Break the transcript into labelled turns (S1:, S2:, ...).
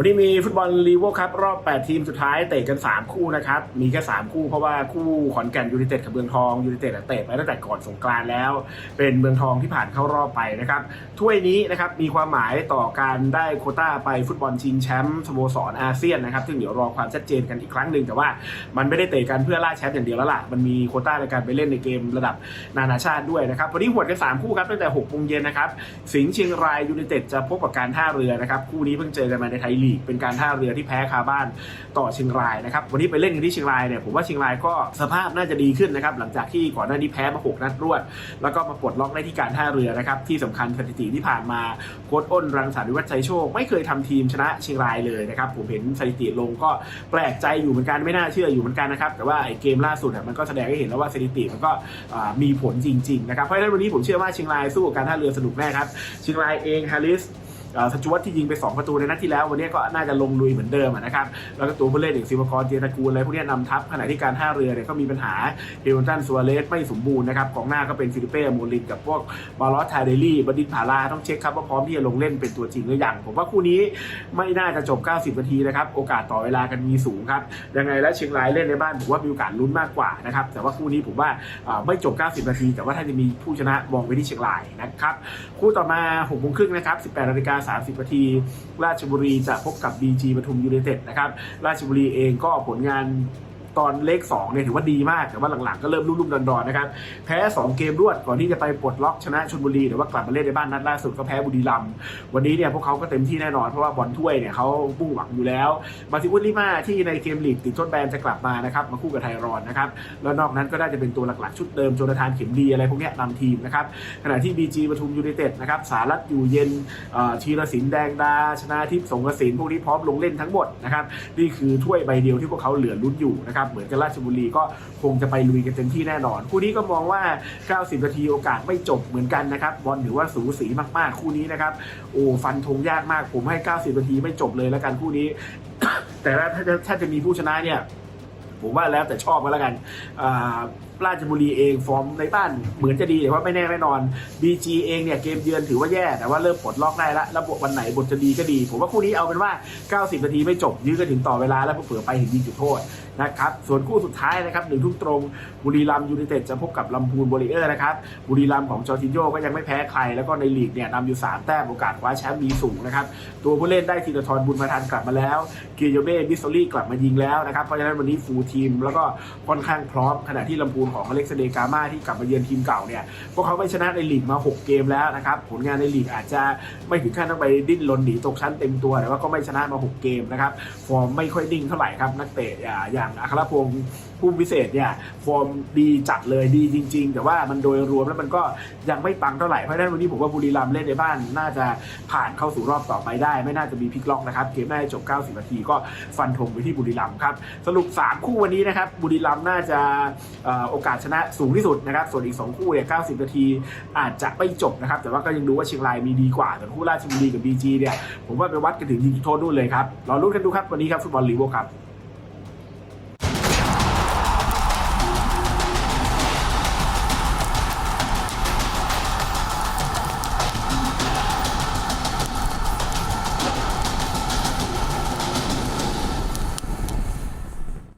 S1: วันนี้มีฟุตบอลลีโวครับรอบ 8 ทีมสุดท้ายเตะกัน 3 คู่นะครับ มีแค่ 3 คู่เพราะว่าคู่ขอนแก่นยูไนเต็ดกับเมืองทองยูไนเต็ดเตะไปตั้งแต่ก่อนสงกรานแล้ว เป็นเมืองทองที่ผ่านเข้ารอบไปนะครับ ถ้วยนี้นะครับมีความหมายต่อการได้โคต้าไปฟุตบอลชิงแชมป์สโมสรอาเซียนนะครับ ซึ่งเดี๋ยวรอความชัดเจนกันอีกครั้งหนึ่งแต่ว่ามันไม่ได้เตะกันเพื่อล่าแชมป์อย่างเดียวแล้วล่ะ มันมีโคต้าในการไปเล่นในเกมระดับนานาชาติด้วยนะครับวันนี้หวดกันสามคู่ครับตั้งแต่6โมงเย็นนะครับสิงห์เชียงรายยูไนเต็ดจะพบกับการท่าเรือนะครับคู่นี้เพิ่งเจอกันมาในไทยลีก เป็นการท่าเรือที่แพ้คาบ้านต่อเชียงรายนะครับวันนี้ไปเล่นกันที่เชียงรายเนี่ยผมว่าเชียงรายก็สภาพน่าจะดีขึ้นนะครับหลังจากที่ก่อนหน้านี้แพ้มาหกนัดรวด แล้วก็มาปลดล็อกได้ที่การท่าเรือนะครับที่สำคัญสถิติที่ผ่านมาโค้ชอ้นรังสรรค์วิวัฒน์ชัยโชคไม่เคยทำทีมชนะเชียงรายเลยนะครับผมเห็นสถิติลงก็แปลกใจอยู่เหมือนกันไม่น่าเชื่ออยู่เหมือนกันนะครับแต่ว่าไอ้เกมล่าสุดมันก็แสดงให้เห็นแล้วว่าสถิติมันก็มีผลจริงๆนะครับเพราะฉะนั้นวันนี้ผมเชื่อว่าเชียงรายสู้กับการท่าเรือสนุกแน่ครับเชียงรายเองฮาริส สจวตที่ยิงไป 2 ประตูในนัดที่แล้ว วันนี้ก็น่าจะลงลุยเหมือนเดิมนะครับแล้วก็ตัวผู้เล่นอย่างซิวากรเจตกูลอะไรพวกนี้นำทัพขณะที่การท่าเรือเนี่ยก็มีปัญหาเฮลตันซัวเรสไม่สมบูรณ์นะครับกองหน้าก็เป็นฟิลิเป้โมลินกับพวกบาลอสไทเดลี่บดินผาลาต้องเช็คครับว่าพร้อมที่จะลงเล่นเป็นตัวจริงหรือยังผมว่าคู่นี้ไม่น่าจะจบ 90 นาทีนะครับโอกาสต่อเวลากันมีสูงครับยังไงแล้วเชียงรายเล่นในบ้านผมว่ามีโอกาสลุ้นมากกว่านะครับแต่ว่าคู่นี้ผมว่าอ่าไม่จบ 90 นาที แต่ว่าถ้าจะมีผู้ชนะมองไปที่เชียงรายนะครับคู่ต่อมา6โมงครึ่งนะครับ 18นาฬิกา30นาที ราชบุรีจะพบกับ BG ปทุมยูไนเต็ดนะครับ ราชบุรีเองก็ผลงาน ตอนเลข2เนี่ยถือว่าดีมากแต่ว่าหลังๆก็เริ่มรุ่มๆดอนๆนะครับแพ้ 2 เกมรวดก่อนที่จะไปปลดล็อกชนะชลบุรีแต่ว่ากลับมาเล่นในบ้านนัดล่าสุดก็แพ้บุรีรัมย์วันนี้เนี่ยพวกเขาก็เต็มที่แน่นอนเพราะว่าบอลถ้วยเนี่ยเขามุ่งหวังอยู่แล้วมาซิอุนลิมาที่ในเกมลีกติดทดแบนจะกลับมานะครับมาคู่กับไทยรอนนะครับแล้วนอกนั้นก็น่าจะเป็นตัวหลักๆชุดเดิมโจนาธานเข็มดีอะไรพวกนี้นำทีมนะครับขณะที่ BG ปทุมยูไนเต็ดนะครับสารัตอยู่เย็นเอ่อธีรศิลป์แดงดา ชนะทิพย์สงกระสินพวกนี้พร้อมลงเล่นทั้งหมดนะครับนี่คือถ้วยใบเดียวที่พวกเขาเหลือลุ้นอยู่นะครับเหมือนกับราชบุรีก็คงจะไปลุยกันเต็มที่แน่นอน คู่นี้ก็มองว่า 90 นาทีโอกาสไม่จบเหมือนกันนะครับบอลถือว่าสูสีมากๆ คู่นี้นะครับโอ้ฟันธงยากมากผมให้ 90 นาทีไม่จบเลยแล้วกันคู่นี้ แต่ถ้าจะถ้าจะมีผู้ชนะเนี่ยผมว่าแล้วแต่ชอบกันแล้วกันอ่าราชบุรีเองฟอร์มในบ้านเหมือนจะดีแต่ว่าไม่แน่ไม่นอน BG เองเนี่ยเกมเยือนถือว่าแย่ แต่ว่าเริ่มปลดล็อกได้ล้วแล้ววันไหนบทจะดีก็ดี ผมว่าคู่นี้เอาเป็นว่า 90 นาทีไม่จบยื้อกันถึงต่อเวลาแล้วเผื่อไปถึงยิงจุดโทษ นะครับ ส่วนคู่สุดท้ายนะครับหนึ่งทุ่มตรงบุรีรัมย์ยูไนเต็ดจะพบกับลำพูนบริเออร์นะครับบุรีรัมย์ของจอร์จินโญ่ก็ยังไม่แพ้ใคร แล้วก็ในลีกเนี่ยนำอยู่ 3 แต้มโอกาสคว้าแชมป์มีสูงนะครับ ตัวผู้เล่นได้ธีรทรบุญมาทันกลับมาแล้วเกียร์โยเบ้บิสโซลี่กลับมายิงแล้วนะครับเพราะฉะนั้นวันนี้ฟูลทีม แล้วก็ค่อนข้างพร้อมขณะที่ลำพูนของอเล็กซเดกามาที่กลับมาเยือนทีมเก่าเนี่ยพวกเขาไม่ชนะในลีกมา 6 เกมแล้วนะครับผลงานในลีกอาจจะไม่ถึงขั้นต้องไปดิ้นรนหนีตกชั้นเต็มตัวแต่ว่าก็ไม่ชนะมา 6 เกมนะครับฟอร์มไม่ค่อยนิ่งเท่าไหร่ครับนักเตะอ่าอย่างอัครพงศ์ผู้พิเศษเนี่ยฟอร์มดีจัดเลยดีจริง ๆ แต่ว่ามันโดยรวมแล้วมันก็ยังไม่ปังเท่าไหร่ เพราะฉะนั้นวันนี้ผมว่าบุรีรัมย์เล่นในบ้าน น่าจะผ่านเข้าสู่รอบต่อไปได้ ไม่น่าจะมีพลิกล็อกนะครับ เกมน่าจะจบ 90 นาทีก็ฟันธงไปที่บุรีรัมย์ครับ สรุป 3 คู่วันนี้นะครับ บุรีรัมย์น่าจะออโอกาสชนะสูงที่สุดนะครับ ส่วนอีก 2 คู่เนี่ย 90 นาทีอาจจะไม่จบนะครับ แต่ว่าก็ยังดูว่าเชียงรายมีดีกว่าแต่คู่ราชบุรีกับ BG เนี่ย ผมว่าไปวัดกันถึงยิงโทษนู่นเลยครับ รอรุ้นกันดูครับวันนี้ครับฟุตบอลลีโวครับ